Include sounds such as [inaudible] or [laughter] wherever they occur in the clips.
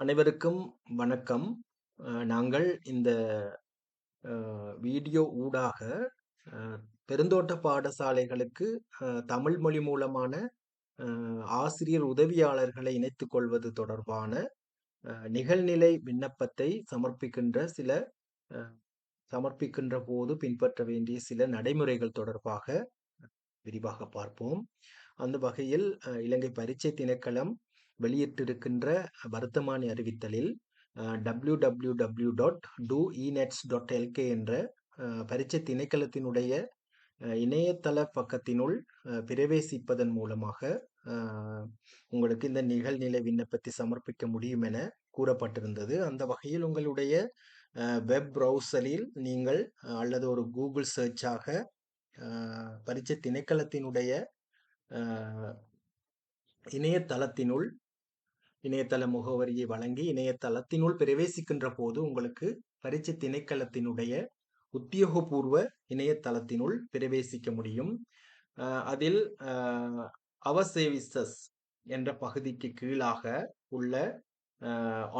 அனைவருக்கும் வணக்கம். நாங்கள் இந்த வீடியோ ஊடாக பெருந்தோட்ட பாடசாலைகளுக்கு தமிழ் மொழி மூலமான ஆசிரியர் உதவியாளர்களை இணைத்துக் கொள்வது தொடர்பான நிகழ்நிலை விண்ணப்பத்தை சமர்ப்பிக்கின்ற சில சமர்ப்பிக்கின்ற போது பின்பற்ற வேண்டிய சில நடைமுறைகள் தொடர்பாக விரிவாக பார்ப்போம். அந்த வகையில் இலங்கை பரீட்சை திணைக்களம் வெளியிட்டிருக்கின்ற வர்த்தமானி அறிவித்தலில் அ www.doenets.lk என்ற பரீட்சை திணைக்களத்தினுடைய இணையதள பக்கத்தினுள் பிரவேசிப்பதன் மூலமாக உங்களுக்கு இந்த நிகழ்நிலை விண்ணப்பத்தை சமர்ப்பிக்க முடியும் என கூறப்பட்டிருந்தது. அந்த வகையில் உங்களுடைய வெப் ப்ரௌசரில் நீங்கள் அல்லது ஒரு கூகுள் சர்ச்சாக பரீட்சை திணைக்களத்தினுடைய இணையதளத்தினுள் இணையதள முகவரியை வழங்கி இணையதளத்தினுள் பிரவேசிக்கின்ற போது உங்களுக்கு பரீட்சை திணைக்களத்தினுடைய உத்தியோகபூர்வ இணையதளத்தினுள் பிரவேசிக்க முடியும். அதில் அவசேவிசஸ் அவர் என்ற பகுதிக்கு கீழாக உள்ள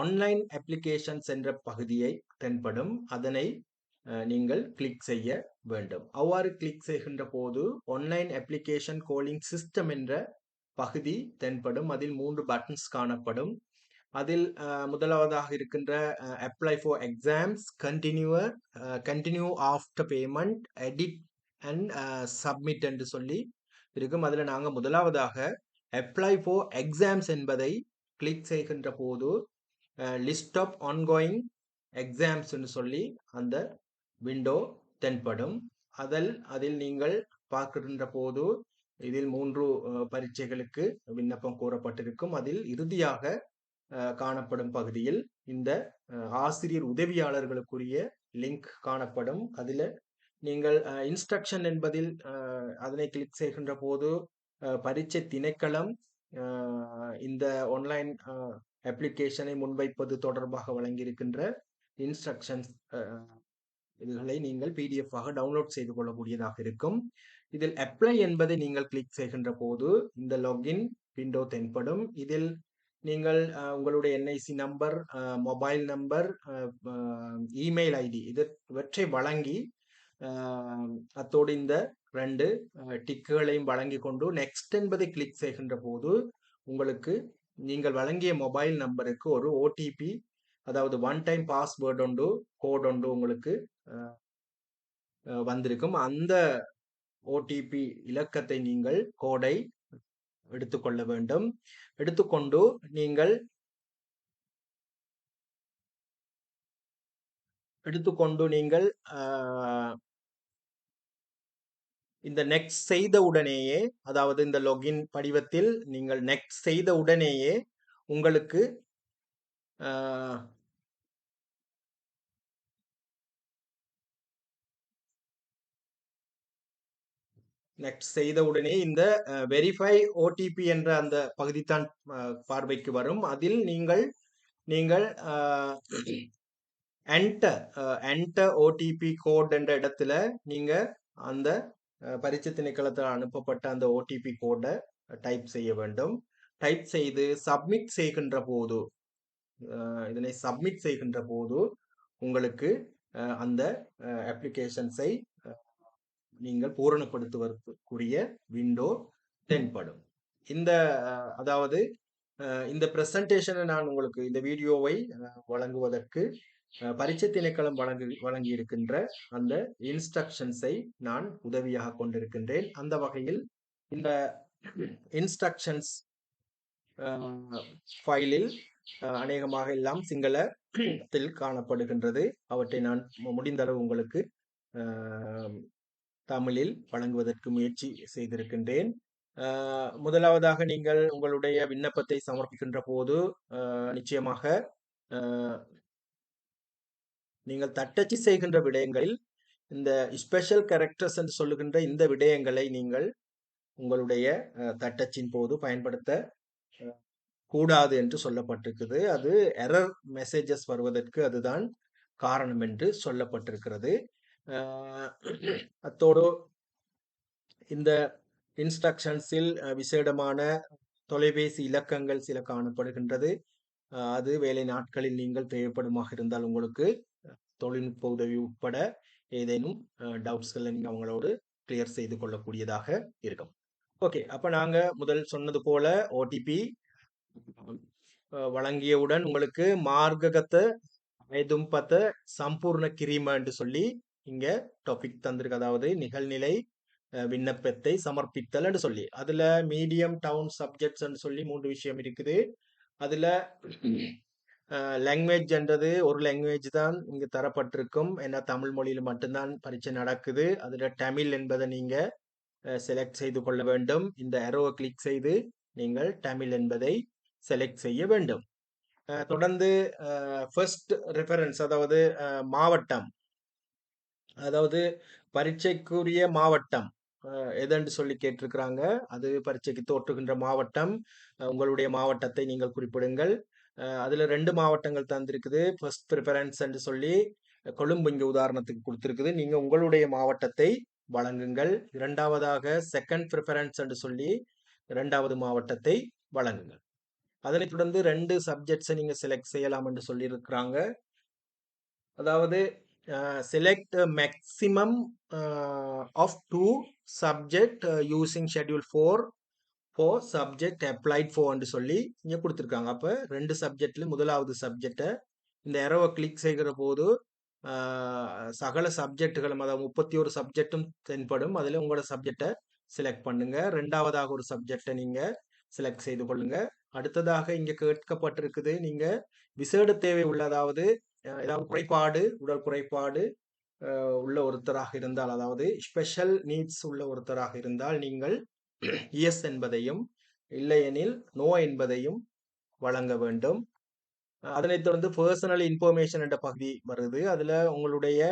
ஆன்லைன் அப்ளிகேஷன்ஸ் என்ற பகுதியை தென்படும். அதனை நீங்கள் கிளிக் செய்ய வேண்டும். அவ்வாறு கிளிக் செய்கின்ற போது ஆன்லைன் அப்ளிகேஷன் கோலிங் சிஸ்டம் என்ற பகுதி தென்படும். அதில் மூன்று பட்டன்ஸ் காணப்படும். அதில் முதலாவதாக இருக்கின்ற apply for exams, continue or continue after payment, edit and submit என்று சொல்லி இருக்கும். அதில் நாங்கள் முதலாவதாக அப்ளை ஃபார் எக்ஸாம்ஸ் என்பதை கிளிக் செய்கின்ற போது லிஸ்ட் ஆஃப் ஆன்கோயிங் எக்ஸாம்ஸ் என்று சொல்லி அந்த விண்டோ தென்படும். அதில் அதில் நீங்கள் பார்க்கின்ற போது இதில் மூன்று பரீட்சைகளுக்கு விண்ணப்பம் கோரப்பட்டிருக்கும். அதில் இறுதியாக காணப்படும் பகுதியில் இந்த ஆசிரியர் உதவியாளர்களுக்குரிய லிங்க் காணப்படும். அதில் நீங்கள் இன்ஸ்ட்ரக்ஷன் என்பதில் அதனை கிளிக் செய்கின்ற போது பரீட்சை திணைக்களம் இந்த ஆன்லைன் அப்ளிகேஷனை முன்வைப்பது தொடர்பாக வழங்கியிருக்கின்ற இன்ஸ்ட்ரக்ஷன்ஸ் இதுகளை நீங்கள் பிடிஎஃப் ஆக டவுன்லோட் செய்து கொள்ளக்கூடியதாக இருக்கும். இதில் அப்ளை என்பதை நீங்கள் கிளிக் செய்கின்ற போது இந்த லாகின் விண்டோ தென்படும். இதில் நீங்கள் உங்களுடைய NIC number, mobile number, email ID இது இவற்றை வழங்கி அத்தோடு இந்த ரெண்டு டிக்குகளையும் வழங்கி கொண்டு நெக்ஸ்ட் என்பதை கிளிக் செய்கின்ற போது உங்களுக்கு நீங்கள் வழங்கிய மொபைல் நம்பருக்கு ஒரு ஓடிபி அதாவது ஒன் டைம் பாஸ்வேர்டு உண்டு கோட் உண்டு உங்களுக்கு வந்திருக்கும். அந்த ஓடிபி இலக்கத்தை நீங்கள் கோடை எடுத்துக்கொள்ள வேண்டும். எடுத்துக்கொண்டு நீங்கள் எடுத்துக்கொண்டு நீங்கள் இந்த நெக்ஸ்ட் செய்த உடனேயே அதாவது இந்த லொகின் படிவத்தில் நீங்கள் நெக்ஸ்ட் செய்த உடனேயே உங்களுக்கு நெக்ஸ்ட் செய்த உடனே இந்த வெரிஃபை ஓடிபி என்ற அந்த பகுதி தான் பார்வைக்கு வரும். அதில் நீங்கள் நீங்கள் என்ட என்டர் என்டர் ஓடிபி கோட் என்ற இடத்துல நீங்க அந்த அ பரீட்சை அனுப்பப்பட்ட அந்த ஓடிபி கோடை டைப் செய்ய வேண்டும். டைப் செய்து சப்மிட் செய்கின்ற போது இதனை சப்மிட் செய்கின்ற போது உங்களுக்கு அந்த அப்ளிகேஷன்ஸை நீங்கள் பூரணப்படுத்துவதற்குரிய விண்டோ தென்படும். இந்த அதாவது இந்த பிரசன்டேஷனை நான் உங்களுக்கு இந்த வீடியோவை வழங்குவதற்கு பரீட்சை திணைக்களம் வழங்கு வழங்கியிருக்கின்ற அந்த இன்ஸ்ட்ரக்ஷன்ஸை நான் உதவியாக கொண்டிருக்கின்றேன். அந்த வகையில் இந்த இன்ஸ்ட்ரக்ஷன்ஸ் ஃபைலில் அநேகமாக எல்லாம் சிங்களத்தில் காணப்படுகின்றது. அவற்றை நான் முடிந்தளவு உங்களுக்கு தமிழில் வழங்குவதற்கு முயற்சி செய்திருக்கின்றேன். முதலாவதாக நீங்கள் உங்களுடைய விண்ணப்பத்தை சமர்ப்பிக்கின்ற போது நிச்சயமாக நீங்கள் தட்டச்சு செய்கின்ற விடயங்களில் இந்த ஸ்பெஷல் கேரக்டர்ஸ் என்று சொல்லுகின்ற இந்த விடயங்களை நீங்கள் உங்களுடைய தட்டச்சின் போது பயன்படுத்த கூடாது என்று சொல்லப்பட்டிருக்குது. அது எரர் மெசேஜஸ் வருவதற்கு அதுதான் காரணம் என்று சொல்லப்பட்டிருக்கிறது. அத்தோடு இந்த இன்ஸ்ட்ரக்ஷன்ஸில் விசேடமான தொலைபேசி இலக்கங்கள் சில காணப்படுகின்றது. அது வேலை நாட்களில் நீங்கள் தேவைப்படுமாக இருந்தால் உங்களுக்கு தொழில்நுட்ப உதவி உட்பட ஏதேனும் டவுட்ஸ்களை நீங்கள் அவங்களோடு கிளியர் செய்து கொள்ளக்கூடியதாக இருக்கும் ஓகே அப்போ நாங்கள் முதல் சொன்னது போல ஓடிபி வழங்கியவுடன் உங்களுக்கு மார்க்ககத்தை ஐதும்பத்தை சம்பூர்ண கிரிம என்று சொல்லி இங்க டாபிக் தந்திருக்கு. அதாவது நிகழ்நிலை விண்ணப்பத்தை சமர்ப்பித்தல் என்று சொல்லி. அதுல மீடியம் டவுன் சப்ஜெக்ட்ஸ் சொல்லி மூன்று விஷயம் இருக்குது. அதுல லாங்குவேஜ் என்றது ஒரு லாங்குவேஜ் தான் இங்கு தரப்பட்டிருக்கும். ஏன்னா தமிழ் மொழியில் மட்டும்தான் பரீட்சை நடக்குது. அதுல தமிழ் என்பதை நீங்க செலக்ட் செய்து கொள்ள வேண்டும். இந்த அரோவை கிளிக் செய்து நீங்கள் தமிழ் என்பதை செலக்ட் செய்ய வேண்டும். தொடர்ந்து ஃபர்ஸ்ட் ரெஃபரன்ஸ் அதாவது மாவட்டம். அதாவது பரீட்சைக்குரிய மாவட்டம். எதென்று சொல்லி கேட்டிருக்கிறாங்க? அது பரீட்சைக்கு தோற்றுகின்ற மாவட்டம். உங்களுடைய மாவட்டத்தை நீங்கள் குறிப்பிடுங்கள். அதில் அதுல ரெண்டு மாவட்டங்கள் தந்திருக்குது. ஃபர்ஸ்ட் ப்ரிஃபரன்ஸ் என்று சொல்லி கொழும்பு இங்கே உதாரணத்துக்கு கொடுத்துருக்குது. நீங்க உங்களுடைய மாவட்டத்தை வழங்குங்கள். இரண்டாவதாக செகண்ட் ப்ரிஃபரன்ஸ் என்று சொல்லி இரண்டாவது மாவட்டத்தை வழங்குங்கள். அதனைத் தொடர்ந்து ரெண்டு சப்ஜெக்ட்ஸை நீங்க செலக்ட் செய்யலாம் என்று சொல்லியிருக்கிறாங்க. அதாவது select maximum of two subject using schedule four four subject applied ஃபோர்னு சொல்லி இங்கே கொடுத்துருக்காங்க. அப்போ ரெண்டு சப்ஜெக்ட்ல முதலாவது சப்ஜெக்டை இந்த இரவை கிளிக் செய்கிற போது சகல சப்ஜெக்டுகளும் அதாவது முப்பத்தி ஒரு சப்ஜெக்டும் தென்படும். அதில் உங்களோட சப்ஜெக்டை செலக்ட் பண்ணுங்க. ரெண்டாவதாக ஒரு சப்ஜெக்டை நீங்கள் செலக்ட் செய்து கொள்ளுங்க. அடுத்ததாக இங்கே கேட்கப்பட்டிருக்குது நீங்கள் விசேட தேவை உள்ளதாவது ஏதாவது குறைபாடு உடல் குறைபாடு உள்ள ஒருத்தராக இருந்தால் அதாவது ஸ்பெஷல் நீட்ஸ் உள்ள ஒருத்தராக இருந்தால் நீங்கள் இஎஸ் என்பதையும் இல்லையெனில் நோ என்பதையும் வழங்க வேண்டும். அதனைத் தொடர்ந்து பர்சனல் இன்ஃபர்மேஷன் என்ற பகுதி வருது. அதில் உங்களுடைய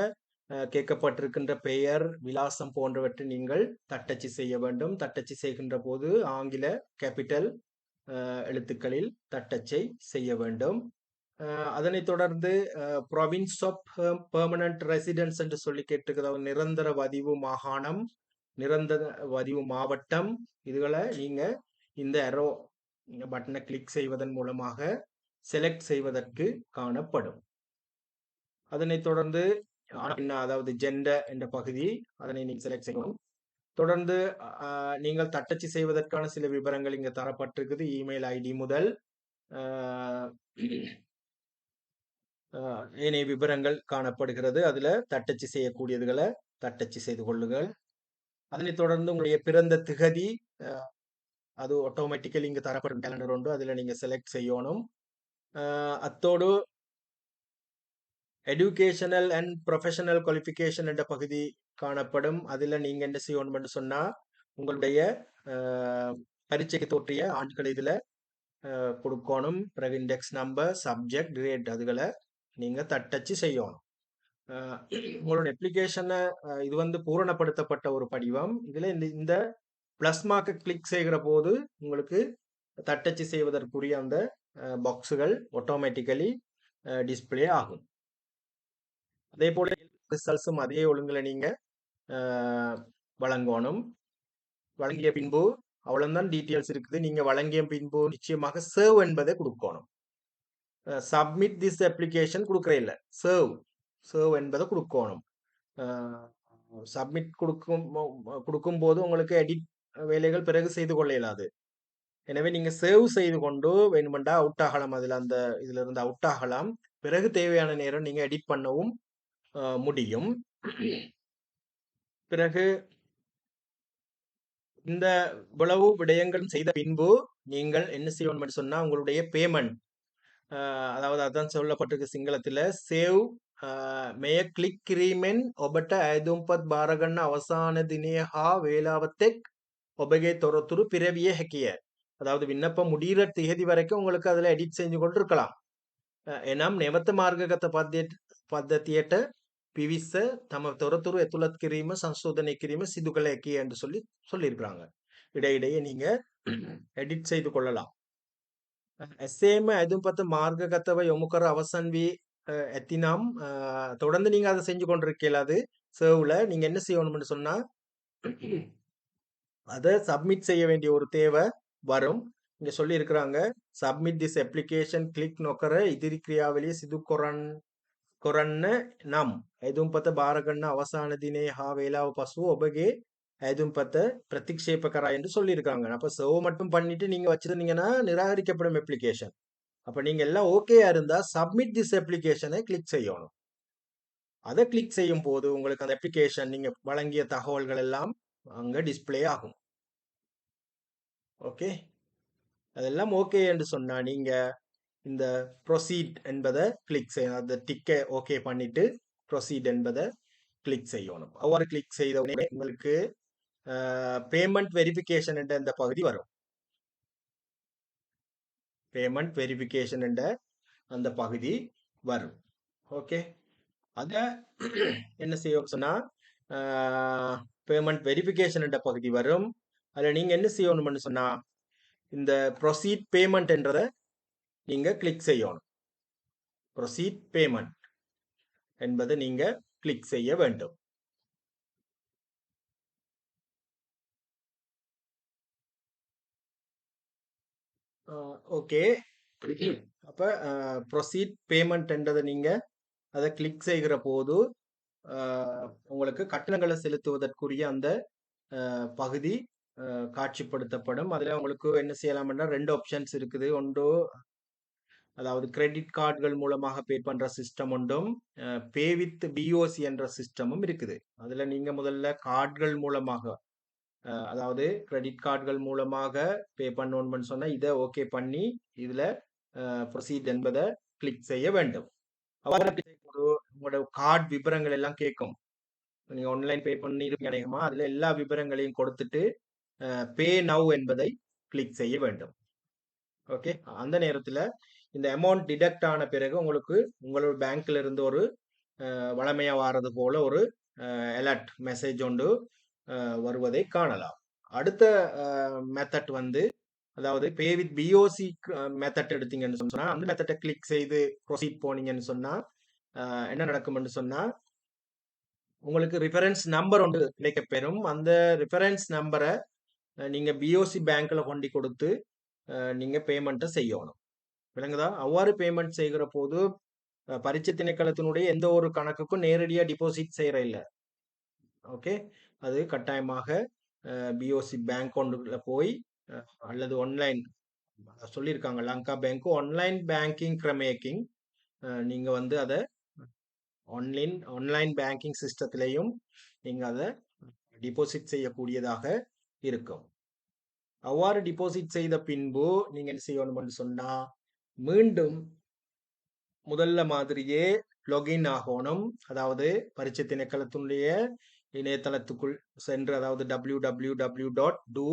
கேட்கப்பட்டிருக்கின்ற பெயர் விலாசம் போன்றவற்றை நீங்கள் தட்டச்சு செய்ய வேண்டும். தட்டச்சு செய்கின்ற போது ஆங்கில கேபிட்டல் எழுத்துக்களில் தட்டச்சை செய்ய வேண்டும். அதனைத் தொடர்ந்து ப்ரொவின்ஸ் ஆஃப் பெர்மனன்ட் ரெசிடென்ஸ் என்று சொல்லி கேட்டுக்கிறது நிரந்தர வதிவு மாகாணம் நிரந்தர வதிவு மாவட்டம். இதுகளை நீங்க இந்த அரோ பட்டனை கிளிக் செய்வதன் மூலமாக செலக்ட் செய்வதற்கு காணப்படும். அதனைத் தொடர்ந்து அதாவது ஜெண்டர் என்ற பகுதி அதனை நீங்கள் செலக்ட் செய்யணும் தொடர்ந்து நீங்கள் தட்டச்சு செய்வதற்கான சில விவரங்கள் இங்க தரப்பட்டிருக்குது. இமெயில் ஐடி முதல் ஏனைய விவரங்கள் காணப்படுகிறது. அதுல தட்டச்சு செய்யக்கூடியதுகளை தட்டச்சு செய்து கொள்ளுங்கள். அதனைத் தொடர்ந்து உங்களுடைய பிறந்த திகதி அது ஆட்டோமேட்டிக்கலி இங்க தரப்படும் கேலண்டர் உண்டு அதில் நீங்கள் செலக்ட் செய்யணும். அத்தோடு எஜுகேஷனல் அண்ட் ப்ரொஃபஷனல் குவாலிஃபிகேஷன் என்ற பகுதி காணப்படும். அதில் நீங்கள் என்ன செய்யணும்னு சொன்னால் உங்களுடைய பரீட்சைக்கு தோற்றிய ஆட்கள் இதில் கொடுக்கணும். பிறகு இண்டெக்ஸ் நம்பர் சப்ஜெக்ட் கிரேட் அதுகளை நீங்க தட்டச்சு செய்யணும். உங்களோட அப்ளிகேஷனை இது வந்து பூரணப்படுத்தப்பட்ட ஒரு படிவம். இதுல இந்த இந்த ப்ளஸ் மார்க்கை கிளிக் செய்கிற போது உங்களுக்கு தட்டச்சு செய்வதற்குரிய அந்த பாக்ஸுகள் ஆட்டோமேட்டிக்கலி டிஸ்பிளே ஆகும். அதே போல ரிசல்ட்ஸும் அதே ஒழுங்கில் நீங்க வழங்கணும். வழங்கிய பின்பு அவ்வளவுதான் டீட்டெயில்ஸ் இருக்குது. நீங்க வழங்கிய பின்பு நிச்சயமாக சர்வ் என்பதை கொடுக்கணும். சப்மிட் திஸ் அப்ளிகேஷன் கொடுக்குற இல்ல. சர்வ் சர்வ் என்பதை கொடுக்கணும். சப்மிட் கொடுக்கும் கொடுக்கும் போது உங்களுக்கு எடிட் வேலைகள் பிறகு செய்து கொள்ள இயலாது எனவே நீங்க சேவ் செய்து கொண்டு வேணுமெண்டா அவுட் ஆகலாம். அதில் அந்த இதுல இருந்து அவுட் ஆகலாம். பிறகு தேவையான நேரம் நீங்க எடிட் பண்ணவும் முடியும். பிறகு இந்த இவ்வளவு விடயங்களும் செய்த பின்பு நீங்கள் என்ன செய்யணும் சொன்னா உங்களுடைய பேமெண்ட் අදව අදන් සෙවල්ලකොටක සිංහලතිල සෙව් මෙය කලික් කිරීමෙන් ඔබට ඇදුම්පත් භාරගන්න අවසාන දිනය හා වේලාවතෙක් ඔබගේ තොරතුරු பிறவிய හැකිය. அதாவது விண்ணப்பம் முடிகிற தேதி வரைக்கும் உங்களுக்கு அதில் எடிட் செஞ்சு கொண்டு இருக்கலாம் එනම් නැවත මාර්ගගත පද්ධතියට පිවිස්ස තම තොරතුරු ඇතුළත් කිරීම සංශෝධනය කිරීම සිදු කළ හැකි என்று சொல்லி சொல்லியிருக்கிறாங்க இடையிடையே நீங்க எடிட் செய்து கொள்ளலாம் එසේම ඇදුම්පත මාර්ගගතව යොමු කර අවසන් වී அஹ், ඇතිනම් அஹ், தொடர்ந்து நீங்க அதை செஞ்சு கொண்டிருக்கலாது சர்வ்ல நீங்க என்ன செய்யணும்னு சொன்னா அதை சப்மிட் செய்ய வேண்டிய ஒரு தேவை வரும் இங்க சொல்லியிருக்கிறாங்க சப்மிட் திஸ் அப்ளிகேஷன் கிளிக் නොකර ඉදිරි ක්‍රියාවලිය සිදු කොරන් කොරන්න නම් ඇදුම්පත බාරගන්න අවසාන දිනේ හා වේලාව පසුව ඔබගේ ஐதும்பத்தை பிரதிக்ஷேபகரா என்று சொல்லியிருக்காங்க. அப்போ சர்வ் மட்டும் பண்ணிட்டு நீங்கள் வச்சுருந்தீங்கன்னா நிராகரிக்கப்படும் அப்ளிகேஷன் அப்போ நீங்கள் எல்லாம் ஓகேயா இருந்தால் சப்மிட் திஸ் அப்ளிகேஷனை கிளிக் செய்யணும். அதை கிளிக் செய்யும் போது உங்களுக்கு அந்த அப்ளிகேஷன் நீங்கள் வழங்கிய தகவல்கள் எல்லாம் அங்கே டிஸ்பிளே ஆகும். ஓகே அதெல்லாம் ஓகே என்று சொன்னால் நீங்கள் இந்த ப்ரொசீட் என்பதை கிளிக் செய்யணும் அந்த டிக்கை ஓகே பண்ணிவிட்டு ப்ரொசீட் என்பதை கிளிக் செய்யணும். ஒவ்வொரு கிளிக் செய்த உங்களுக்கு பேமெண்ட் வெரிஃபிகேஷன் என்ற இந்த பகுதி வரும். பேமெண்ட் வெரிஃபிகேஷன் என்ற அந்த பகுதி வரும். ஓகே அத என்ன செய்வோம் சொன்னா பேமெண்ட் வெரிஃபிகேஷன் என்ற பகுதி வரும். அதில் நீங்க என்ன செய்யணும்னு சொன்னா இந்த ப்ரொசீட் பேமெண்ட் நீங்கள் நீங்க கிளிக் செய்யணும். ப்ரொசீட் பேமெண்ட் என்பதை நீங்க கிளிக் செய்ய வேண்டும். ஓகே. [clears throat] அப்ப ப்ரொசீட் பேமெண்ட் என்றதை நீங்க அதை கிளிக் செய்கிற போது உங்களுக்கு கட்டணங்களை செலுத்துவதற்குரிய அந்த பகுதி காட்சிப்படுத்தப்படும். அதுல உங்களுக்கு என்ன செய்யலாம்னா ரெண்டு ஆப்ஷன்ஸ் இருக்குது. ஒன்று அதாவது கிரெடிட் கார்டுகள் மூலமாக பே பண்ற சிஸ்டம் ஒன்றும் பே வித் பிஓசி என்ற சிஸ்டமும் இருக்குது. அதுல நீங்க முதல்ல கார்டுகள் மூலமாக அதாவது கிரெடிட் கார்டுகள் மூலமாக பே பண்ணணும்னு சொன்னா இதை ஓகே பண்ணி இதுல ப்ரொசீட் என்பதை கிளிக் செய்ய வேண்டும். உங்களோட கார்டு விவரங்கள் எல்லாம் கேட்கும். நீங்க ஆன்லைன் பே பண்ணி இருப்பீங்க அநேகமா அதுல எல்லா விவரங்களையும் கொடுத்துட்டு பே நவ் என்பதை கிளிக் செய்ய வேண்டும். ஓகே அந்த நேரத்துல இந்த அமௌண்ட் டிடக்ட் ஆன பிறகு உங்களுக்கு உங்களோட பேங்க்ல இருந்து ஒரு அஹ், வழமையா வாரது போல ஒரு அலர்ட் மெசேஜ் ஒன்று வருவதை காணலாம். அடுத்த மெத்தட் வந்து அதாவது பே வித் பிஓசி மெத்தட் எடுத்தீங்கன்னு சொன்னா அந்த மெத்தட்டை கிளிக் செய்து ப்ரொசீட் போனீங்கன்னு சொன்னா என்ன நடக்கும்னு சொன்னா உங்களுக்கு ரெஃபரன்ஸ் நம்பர் ஒன்று கிடைக்கப்பெறும். அந்த ரெஃபரன்ஸ் நம்பரை நீங்க பிஓசி பேங்க்ல கொண்டு கொடுத்து நீங்க பேமெண்ட்டை செய்யணும். விளங்குதா? அவ்வாறு பேமெண்ட் செய்கிற போது அஹ், பரீட்சை திணைக்களத்தினுடைய எந்த ஒரு கணக்குக்கும் நேரடியாக டிபாசிட் செய்யற இல்லை. ஓகே அது கட்டாயமாக பிஓசி பேங்க் ஒன்றுல போய் அல்லது ஆன்லைன் சொல்லியிருக்காங்க. லங்கா பேங்க் ஆன்லைன் பேங்கிங் கிரமேக்கிங் நீங்கள் வந்து அதை ஆன்லைன் ஆன்லைன் பேங்கிங் சிஸ்டத்திலையும் நீங்கள் அதை டிபாசிட் செய்யக்கூடியதாக இருக்கும். அவ்வாறு டிபாசிட் செய்த பின்பு நீங்கள் என்ன செய்யணும்னு சொன்னால் மீண்டும் முதல்ல மாதிரியே லொகின் ஆகணும். அதாவது பரிச்சை திணைக்களத்தினுடைய இணையதளத்துக்குள் சென்று அதாவது W W W dot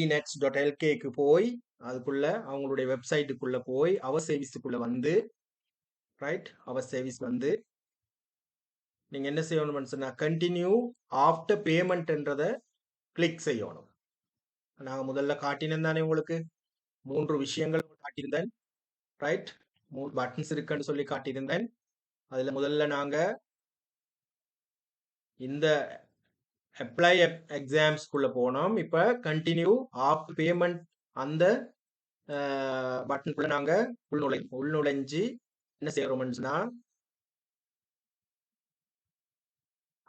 doenets dot எல்கேக்கு போய் அதுக்குள்ள அவங்களுடைய வெப்சைட்டுக்குள்ள போய் அவர் சர்வீஸுக்குள்ள வந்து ரைட் அவர் சர்வீஸ் வந்து நீங்க என்ன செய்யணும்னு சொன்னா கண்டினியூ ஆஃப்டர் பேமெண்ட்ன்றத கிளிக் செய்யணும். நான் முதல்ல காட்டினேன் தானே உங்களுக்கு. மூன்று விஷயங்கள் காட்டியிருந்தேன் ரைட் மூணு பட்டன்ஸ் இருக்குன்னு சொல்லி காட்டியிருந்தேன். அதில் முதல்ல நாங்கள் இந்த அப்ளை எக்ஸாம்ஸ்குள்ள போனோம். இப்ப கண்டினியூ ஆஃப் பேமெண்ட் அந்த பட்டனுக்குள்ளே நாங்க உள்நுழை உள்நுழைஞ்சு என்ன செய்யறோம்னு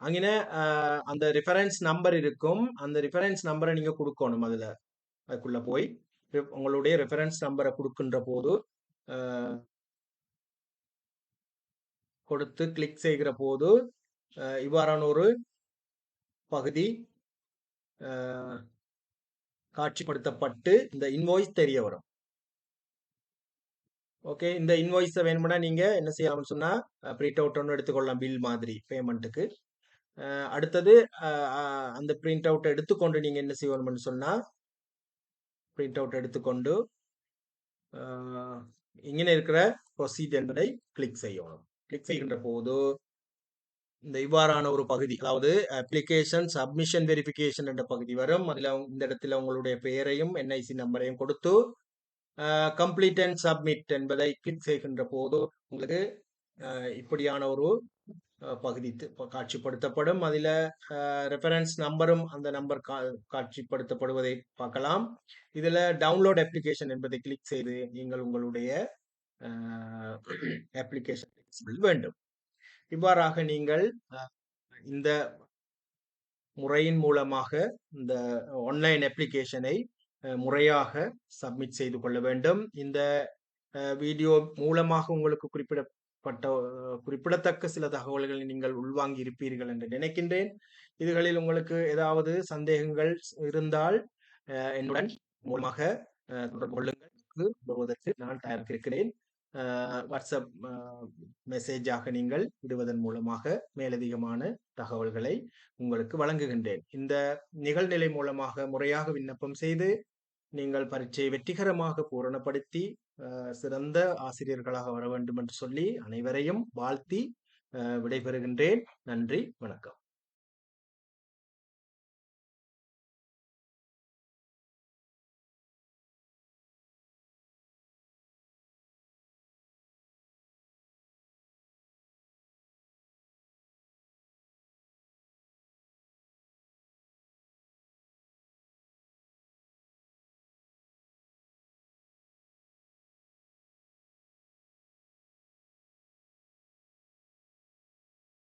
அங்கின அங்கே அந்த ரெஃபரன்ஸ் நம்பர் இருக்கும். அந்த ரெஃபரன்ஸ் நம்பரை நீங்க கொடுக்கணும் அதுல. அதுக்குள்ள போய் உங்களுடைய ரெஃபரன்ஸ் நம்பரை கொடுக்கின்ற போது கொடுத்து கிளிக் செய்கிற போது இவ்வாறான ஒரு பகுதி காட்சிப்படுத்தப்பட்டு இந்த இன்வாய்ஸ் தெரிய வரும். ஓகே இந்த இன்வாய்ஸை வேணும்னா நீங்க என்ன செய்யலாம்னு சொன்னா பிரிண்ட் அவுட் ஒன்று எடுத்துக்கொள்ளலாம் பில் மாதிரி பேமெண்ட்டுக்கு அடுத்தது அந்த பிரிண்ட் அவுட் எடுத்துக்கொண்டு நீங்க என்ன செய்யணும்னு சொன்னா பிரிண்ட் அவுட் எடுத்துக்கொண்டு இங்கே இருக்கிற ப்ரொசீஜர் என்பதை கிளிக் செய்யணும். கிளிக் செய்கின்ற போது இந்த இவ்வாறான ஒரு பகுதி அதாவது அப்ளிகேஷன் சப்மிஷன் வெரிஃபிகேஷன் என்ற பகுதி வரும். அதில் இந்த இடத்துல உங்களுடைய பெயரையும் என்ஐசி நம்பரையும் கொடுத்து கம்ப்ளீட் அண்ட் சப்மிட் என்பதை கிளிக் செய்கின்ற போது உங்களுக்கு அஹ், இப்படியான ஒரு பகுதி காட்சிப்படுத்தப்படும். அதில் ரெஃபரன்ஸ் நம்பரும் அந்த நம்பர் கா காட்சிப்படுத்தப்படுவதை பார்க்கலாம். இதில் டவுன்லோட் அப்ளிகேஷன் என்பதை கிளிக் செய்து நீங்கள் உங்களுடைய அப்ளிகேஷன் வேண்டும். இவ்வாறாக நீங்கள் இந்த முறையின் மூலமாக இந்த ஆன்லைன் அப்ளிகேஷனை முறையாக சப்மிட் செய்து கொள்ள வேண்டும். இந்த வீடியோ மூலமாக உங்களுக்கு குறிப்பிடப்பட்ட குறிப்பிடத்தக்க சில தகவல்களை நீங்கள் உள்வாங்கி இருப்பீர்கள் என்று நினைக்கின்றேன். இதுகளில் உங்களுக்கு ஏதாவது சந்தேகங்கள் இருந்தால் என்னுடன் மூலமாக தொடர்பு கொள்ளுங்கள். நான் அஹ், வாட்ஸ்அப் மெசேஜாக நீங்கள் விடுவதன் மூலமாக மேலதிகமான தகவல்களை உங்களுக்கு வழங்குகின்றேன். இந்த நிகழ்நிலை மூலமாக முறையாக விண்ணப்பம் செய்து நீங்கள் பரீட்சையை வெற்றிகரமாக பூரணப்படுத்தி சிறந்த ஆசிரியர்களாக வர வேண்டும் என்று சொல்லி அனைவரையும் வாழ்த்தி அஹ், விடைபெறுகின்றேன். நன்றி வணக்கம்.